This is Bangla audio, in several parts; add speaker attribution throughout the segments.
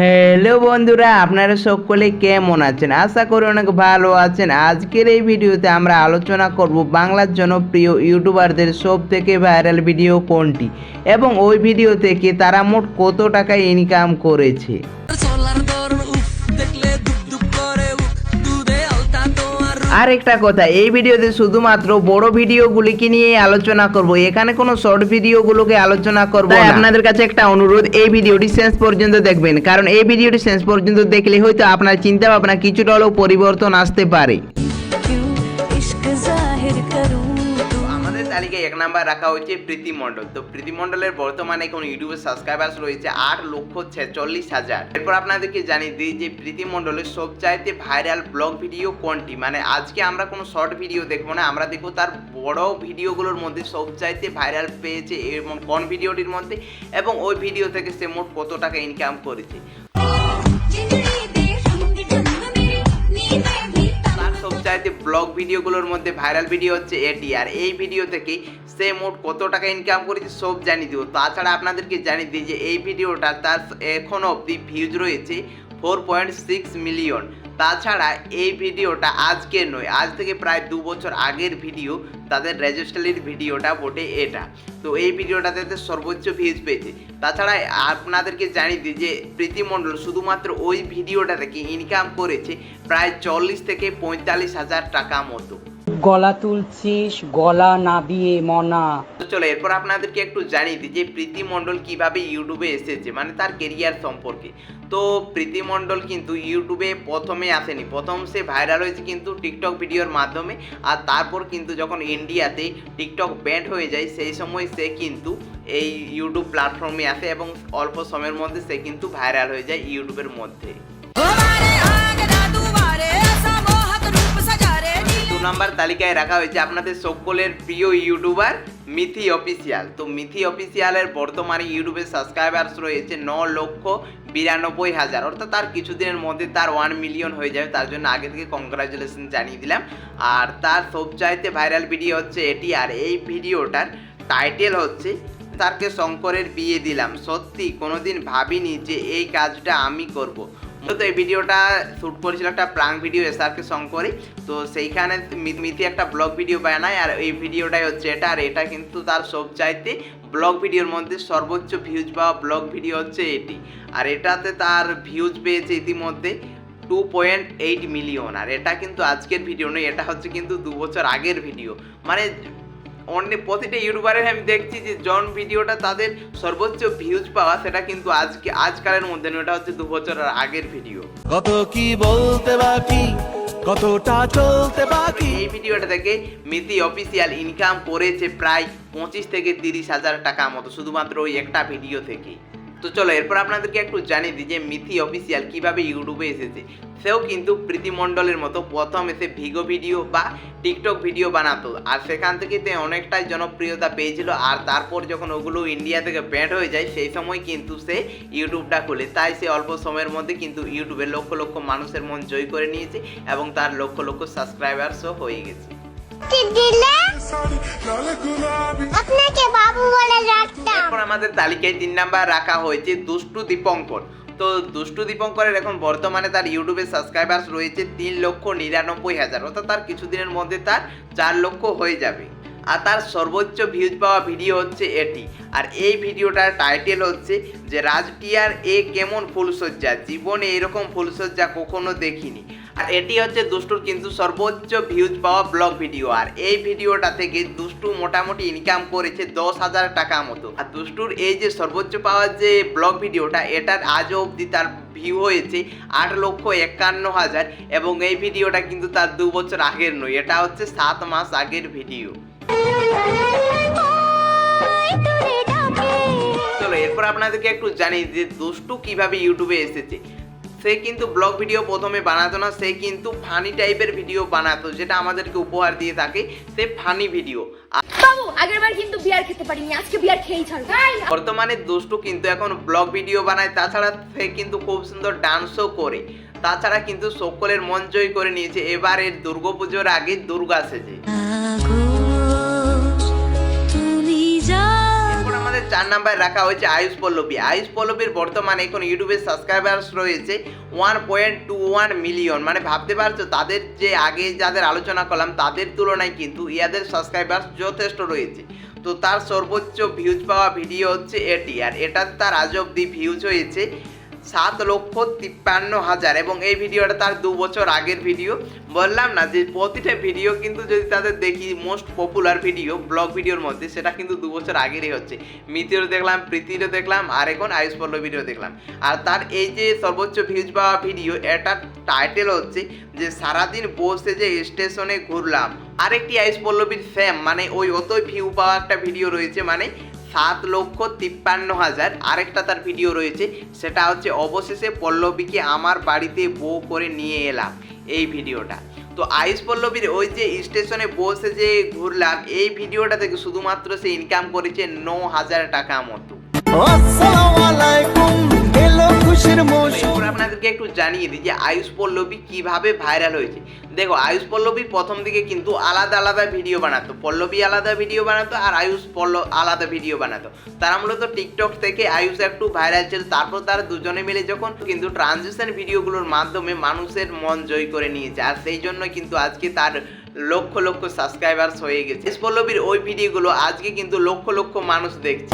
Speaker 1: হ্যালো বন্ধুরা, আপনারা সকলে কেমন আছেন? আশা করি অনেক ভালো আছেন। আজকের এই ভিডিওতে আমরা আলোচনা করব বাংলার জনপ্রিয় ইউটিউবারদের সব থেকে ভাইরাল ভিডিও কোনটি? এবং ওই ভিডিও থেকে তারা মোট কত টাকা ইনকাম করেছে?
Speaker 2: দেখলে
Speaker 1: আর একটা কথা এই ভিডিওতে শুধুমাত্র বড় ভিডিওগুলিকে নিয়ে আলোচনা করব। এখানে কোনো শর্ট ভিডিওগুলোকে আলোচনা করব তাই আপনাদের কাছে একটা অনুরোধ এই ভিডিওটি শেষ পর্যন্ত দেখবেন। কারণ এই ভিডিওটি শেষ পর্যন্ত দেখলে হয়তো আপনার চিন্তা ভাবনা কিছুটা হলেও পরিবর্তন আসতে পারে। তালিকায় এক নাম্বার রাখা হয়েছে প্রীতি মণ্ডল। তো প্রীতি মণ্ডলের বর্তমানে এখন ইউটিউবে সাবস্ক্রাইবার্স রয়েছে আট লক্ষ ছেচল্লিশ হাজার। এরপর আপনাদেরকে জানিয়ে দিই যে প্রীতি মণ্ডলের সবচাইতে ভাইরাল ব্লগ ভিডিও কোনটি? মানে আজকে আমরা কোনো শর্ট ভিডিও দেখব না, আমরা দেখব তার বড় ভিডিওগুলোর মধ্যে সবচাইতে ভাইরাল পেয়েছে এবং কোন ভিডিওটির মধ্যে এবং ওই ভিডিও থেকে সে মোট কত টাকা ইনকাম করেছে। সবচাইতে ব্লগ ভিডিওগুলোর মধ্যে ভাইরাল ভিডিও হচ্ছে এটি। আর এই ভিডিও থেকে সে মোট কত টাকা ইনকাম করেছে সব জানিয়ে দিব। তাছাড়া আপনাদেরকে জানিয়ে দিই যে এই ভিডিওটা তার এখনও অবধি ভিউজ রয়েছে ফোর পয়েন্ট সিক্স মিলিয়ন তাছাড়া এই ভিডিওটা আজকে নয়, আজ থেকে প্রায় দু বছর আগের ভিডিও, তাদের রেজিস্ট্রালির ভিডিওটা বটে এটা। তো এই ভিডিওটা তাদের সর্বোচ্চ ভিউজ পেয়েছে। তাছাড়া আপনাদেরকে জানিয়ে দিই যে প্রীতিমণ্ডল শুধুমাত্র ওই ভিডিওটা থেকে ইনকাম করেছে প্রায় চল্লিশ থেকে পঁয়তাল্লিশ হাজার টাকা মতো।
Speaker 3: গলা তুলছিস, গলা নাবিয়ে মনা।
Speaker 1: তো চলো, এরপর আপনাদেরকে একটু জানিয়ে দিই যে প্রীতি মণ্ডল কীভাবে ইউটিউবে এসেছে মানে তার কেরিয়ার সম্পর্কে। তো প্রীতি মণ্ডল কিন্তু ইউটিউবে প্রথমে আসেনি। প্রথম সে ভাইরাল হয়েছে কিন্তু টিকটক ভিডিওর মাধ্যমে, আর তারপর কিন্তু যখন ইন্ডিয়াতে টিকটক ব্যান্ড হয়ে যায়, সেই সময় সে কিন্তু এই ইউটিউব প্ল্যাটফর্মে আসে এবং অল্প সময়ের মধ্যে সে কিন্তু ভাইরাল হয়ে যায় ইউটিউবের মধ্যে। নাম্বার তালিকায় রাখা হয়েছে আপনাদের সকলের প্রিয় ইউটিউবার মিথি অফিসিয়াল। তো মিথি অফিসিয়ালের বর্তমানে ইউটিউবে সাবস্ক্রাইবার্স রয়েছে ন লক্ষ বিরানব্বই হাজার। অর্থাৎ তার কিছুদিনের মধ্যে তার ওয়ান মিলিয়ন হয়ে যাবে, তার জন্য আগে থেকে কংগ্রাচুলেশন জানিয়ে দিলাম। আর তার সবচাইতে ভাইরাল ভিডিও হচ্ছে এটি, আর এই ভিডিওটার টাইটেল হচ্ছে, তারকে শঙ্করের বিয়ে দিলাম। সত্যি, কোনোদিন ভাবিনি যে এই কাজটা আমি করব। তো এই ভিডিওটা শ্যুট করেছিল একটা প্রাং ভিডিও এসআরকে শঙ্করে তো সেইখানে মি- মিথি একটা ব্লগ ভিডিও বানায়, আর এই ভিডিওটাই হচ্ছে এটা, আর এটা কিন্তু তার সব চাইতে ব্লগ ভিডিওর মধ্যে সর্বোচ্চ ভিউজ পাওয়া ব্লগ ভিডিও হচ্ছে এটি। আর এটাতে তার ভিউজ পেয়েছে ইতিমধ্যে টু পয়েন্ট এইট মিলিয়ন আর এটা কিন্তু আজকের ভিডিও নয়, এটা হচ্ছে কিন্তু দু বছর আগের ভিডিও। মানে অন্য প্রতিটা ইউটিউবারে আমি দেখছি যে জন ভিডিওটা তাদের সর্বোচ্চ ভিউজ পাওয়া সেটা কিন্তু আজকে আজকালের মধ্যে ওটা হচ্ছে দু বছরের আগের ভিডিও
Speaker 4: কত কি বলতে বাকি কতটা চলতে বাকি?
Speaker 1: এই ভিডিওটা থেকে মিতি অফিসিয়াল ইনকাম করেছে প্রায় পঁচিশ থেকে তিরিশ হাজার টাকা মতো শুধুমাত্র ওই একটা ভিডিও থেকে। তো চলো, এরপর আপনাদেরকে একটু জানিয়ে দিই যে মিথি অফিসিয়াল কীভাবে ইউটিউবে এসেছে। সেও কিন্তু প্রীতিমণ্ডলের মতো প্রথম এসে ভিগো ভিডিও বা টিকটক ভিডিও বানাতো। আর সেখান থেকে তে অনেকটাই জনপ্রিয়তা পেয়েছিল। আর তারপর যখন ওগুলো ইন্ডিয়া থেকে ব্যান্ড হয়ে যায়, সেই সময় কিন্তু সে ইউটিউবটা খুলে। তাই সে অল্প সময়ের মধ্যে কিন্তু ইউটিউবে লক্ষ লক্ষ মানুষের মন জয় করে নিয়েছে এবং তার লক্ষ লক্ষ সাবস্ক্রাইবার্সও হয়ে গেছে।
Speaker 5: দিলে? আপনাকে বাবু বলে ডাকতাম।
Speaker 1: এরপর আমাদের তালিকায় তিন নাম্বার রাখা হয়েছে দুষ্টু দীপঙ্কর। তো দুষ্টু দীপঙ্করের এখন বর্তমানে তার ইউটিউবে সাবস্ক্রাইবার্স রয়েছে তিন লক্ষ নিরানব্বই হাজার, অর্থাৎ তার কিছুদিনের মধ্যে তার চার লক্ষ হয়ে যাবে। আর তার সর্বোচ্চ ভিউজ পাওয়া ভিডিও হচ্ছে এটি। আর এই ভিডিওটার টাইটেল হচ্ছে যে রাজটিয়ার এ কেমন ফুলসজ্জা জীবনে এরকম ফুলসজ্জা কখনো দেখিনি। আর এটি হচ্ছে দুষ্টুর কিন্তু সর্বোচ্চ ভিউজ পাওয়া ব্লগ ভিডিও আর এই ভিডিওটা থেকে দুষ্টু মোটামুটি ইনকাম করেছে দশ হাজার টাকা মতো। আর দুষ্টুর এই যে সর্বোচ্চ পাওয়া যে ব্লগ ভিডিওটা এটার আজও অবধি তার ভিউ হয়েছে আট লক্ষ একান্ন হাজার এবং এই ভিডিওটা কিন্তু তার দু বছর আগের নয়, এটা হচ্ছে সাত মাস আগের ভিডিও চলো, এরপর আপনাদেরকে একটু জানি যে দুষ্টু কীভাবে ইউটিউবে এসেছে। সে কিন্তু ব্লগ ভিডিও প্রথমে বানাতো না সে কিন্তু ফানি টাইপের ভিডিও বানাতো যেটা আমাদেরকে উপহার দিয়ে থাকে সে ফানি ভিডিও।
Speaker 6: বাবু আগের বার কিন্তু বিয়ার খেতে পারিনি আজকে বিয়ার খেয়েই ছাড়বো।
Speaker 1: বর্তমানে দুষ্টু কিন্তু এখন ব্লগ ভিডিও বানায় তাছাড়া সে কিন্তু খুব সুন্দর ডান্সও করে। তাছাড়া কিন্তু সকলের মন জয় করে নিয়েছে এবারের দুর্গাপুজোর আগে দুর্গা সেজে। চার নাম্বার রাখা হয়েছে আয়ুষ পল্লবী। আয়ুষ পল্লবীর বর্তমানে এখন ইউটিউবের সাবস্ক্রাইবার্স রয়েছে one point two one million মানে ভাবতে পারছ, তাদের যে আগে যাদের আলোচনা করলাম, তাদের তুলনায় কিন্তু ইয়াদের সাবস্ক্রাইবার্স যথেষ্ট রয়েছে। তো তার সর্বোচ্চ ভিউজ পাওয়া ভিডিও হচ্ছে এটি। আর এটা তার আজ অব্দি ভিউজ হয়েছে সাত লক্ষ তিপ্পান্ন হাজার। এবং এই ভিডিওটা তার দু বছর আগের ভিডিও। বললাম না যে প্রতিটা ভিডিও কিন্তু যদি তাদের দেখি মোস্ট পপুলার ভিডিও ব্লগ ভিডিওর মধ্যে, সেটা কিন্তু দু বছর আগেরই হচ্ছে। মিতিরও দেখলাম, প্রীতিরও দেখলাম, আর এখন আয়ুষ ভিডিও দেখলাম। আর তার এই যে সর্বোচ্চ ভিউজ পাওয়া ভিডিও এটার টাইটেল হচ্ছে যে সারাদিন বসে যে স্টেশনে ঘুরলাম। আরেকটি আয়ুষ পল্লবীর স্যাম মানে ওই অতই ভিউ পাওয়া একটা ভিডিও রয়েছে মানে সাত লক্ষ তিপ্পান্ন হাজার। আরেকটা তার ভিডিও রয়েছে, সেটা হচ্ছে, অবশেষে পল্লবীকে আমার বাড়িতে বউ করে নিয়ে এলাম এই ভিডিওটা তো আয়ুষ পল্লবীর ওই যে স্টেশনে বসে যে ঘুরলাম, এই ভিডিওটা থেকে শুধুমাত্র সে ইনকাম করেছে ন হাজার টাকা মতো।
Speaker 4: আসসালামু আলাইকুম। খুশির মৌসুম
Speaker 1: আপনাদেরকে একটু জানিয়ে দিই যে আয়ুষ পল্লবী কীভাবে ভাইরাল হয়েছে। দেখো আয়ুষ পল্লবী প্রথম দিকে কিন্তু আলাদা আলাদা ভিডিও বানাতো। পল্লবী আলাদা ভিডিও বানাতো আর আয়ুষ পল্ল আলাদা ভিডিও বানাতো। তারা মূলত টিকটক থেকে আয়ুষ একটু ভাইরাল ছিল। তারপর তারা দুজনে মিলে যখন কিন্তু ট্রানজিশন ভিডিওগুলোর মাধ্যমে মানুষের মন জয় করে নিয়েছে। আর সেই জন্য কিন্তু আজকে তার লক্ষ লক্ষ সাবস্ক্রাইবার্স হয়ে গেছে। পল্লবীর ওই ভিডিওগুলো আজকে কিন্তু লক্ষ লক্ষ মানুষ দেখছে।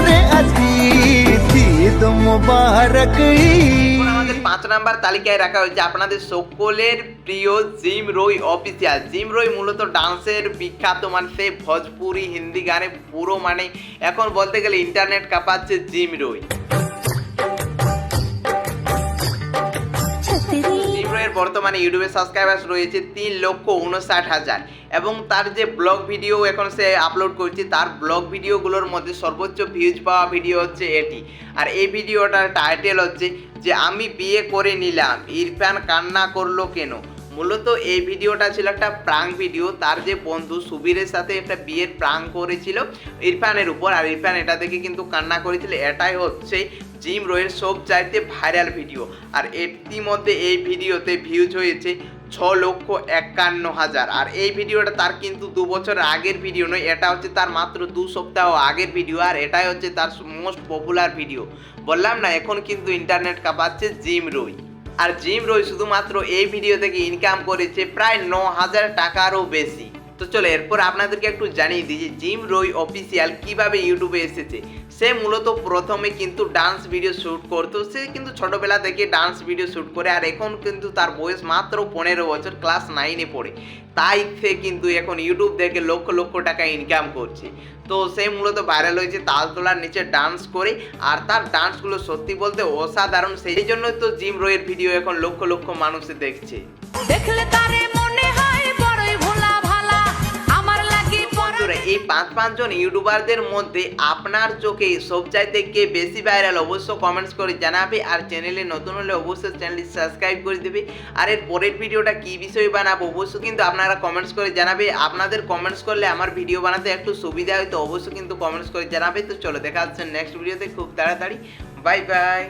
Speaker 1: পাঁচ নাম্বার তালিকায় রাখা হয়েছে আপনাদের সকলের প্রিয় জিম রই অফিসিয়াল। জিম রই মূলত ডান্সের বিখ্যাত মানে সে ভোজপুরি হিন্দি গানে পুরো মানে এখন বলতে গেলে ইন্টারনেট কাঁপাচ্ছে জিম রই। বর্তমানে ইউটিউবে সাবস্ক্রাইবার্স রয়েছে তিন লক্ষ উনষাট হাজার। এবং তার যে ব্লগ ভিডিও এখন সে আপলোড করছে, তার ব্লগ ভিডিওগুলোর মধ্যে সর্বোচ্চ ভিউজ পাওয়া ভিডিও হচ্ছে এটি। আর এই ভিডিওটার টাইটেল হচ্ছে যে আমি বিয়ে করে নিলাম, ইরফান কান্না করল কেন? মূলত এই ভিডিওটা ছিল একটা প্রাং ভিডিও তার যে বন্ধু সুবীরের সাথে একটা বিয়ের প্রাং করেছিল ইরফানের উপর। আর ইরফান এটা দেখে কিন্তু কান্না করেছিল, এটাই হচ্ছে জিম রয়ের সব চাইতে ভাইরাল ভিডিও আর ইতিমধ্যে এই ভিডিওতে ভিউজ হয়েছে ছ লক্ষ একান্ন হাজার। আর এই ভিডিওটা তার কিন্তু দু বছর আগের ভিডিও নয়, এটা হচ্ছে তার মাত্র দু সপ্তাহ আগের ভিডিও আর এটাই হচ্ছে তার মোস্ট পপুলার ভিডিও বললাম না, এখন কিন্তু ইন্টারনেট কাঁপাচ্ছে জিম রই আর জিম রই শুধুমাত্র এই ভিডিও থেকে ইনকাম করেছে প্রায় ন হাজার টাকারও বেশি। তো চলো, এরপর আপনাদেরকে একটু জানিয়ে দিই যে জিম রই অফিসিয়াল কীভাবে ইউটিউবে এসেছে। সে মূলত প্রথমে কিন্তু ডান্স ভিডিও শ্যুট করতো। সে কিন্তু ছোটবেলা থেকে ডান্স ভিডিও শ্যুট করে, আর এখন কিন্তু তার বয়স মাত্র পনেরো বছর ক্লাস নাইনে পড়ে। তাই সে কিন্তু এখন ইউটিউব থেকে লক্ষ লক্ষ টাকা ইনকাম করছে। তো সে মূলত ভাইরাল হয়েছে তাল তোলার নিচে ডান্স করে, আর তার ডান্সগুলো সত্যি বলতে অসাধারণ। সেই জন্যই তো জিম রয়ের ভিডিও এখন লক্ষ লক্ষ মানুষ দেখছে।
Speaker 7: দেখলে তারে লাগি
Speaker 1: এই পাঁচ পাঁচজন ইউটিউবারদের মধ্যে আপনার চোখে সবচাইতে কে বেশি ভাইরাল অবশ্য কমেন্টস করে জানাবে আর চ্যানেলে নতুন হলে অবশ্যই চ্যানেলটি সাবস্ক্রাইব করে দেবে। আর এর পরের ভিডিওটা কী বিষয়ে বানাবো অবশ্যই কিন্তু আপনারা কমেন্টস করে জানাবে। আপনাদের কমেন্টস করলে আমার ভিডিও বানাতে একটু সুবিধা হয়, তো অবশ্যই কিন্তু কমেন্টস করে জানাবে। তো চলো দেখা হচ্ছে নেক্সট ভিডিওতে খুব তাড়াতাড়ি। Bye bye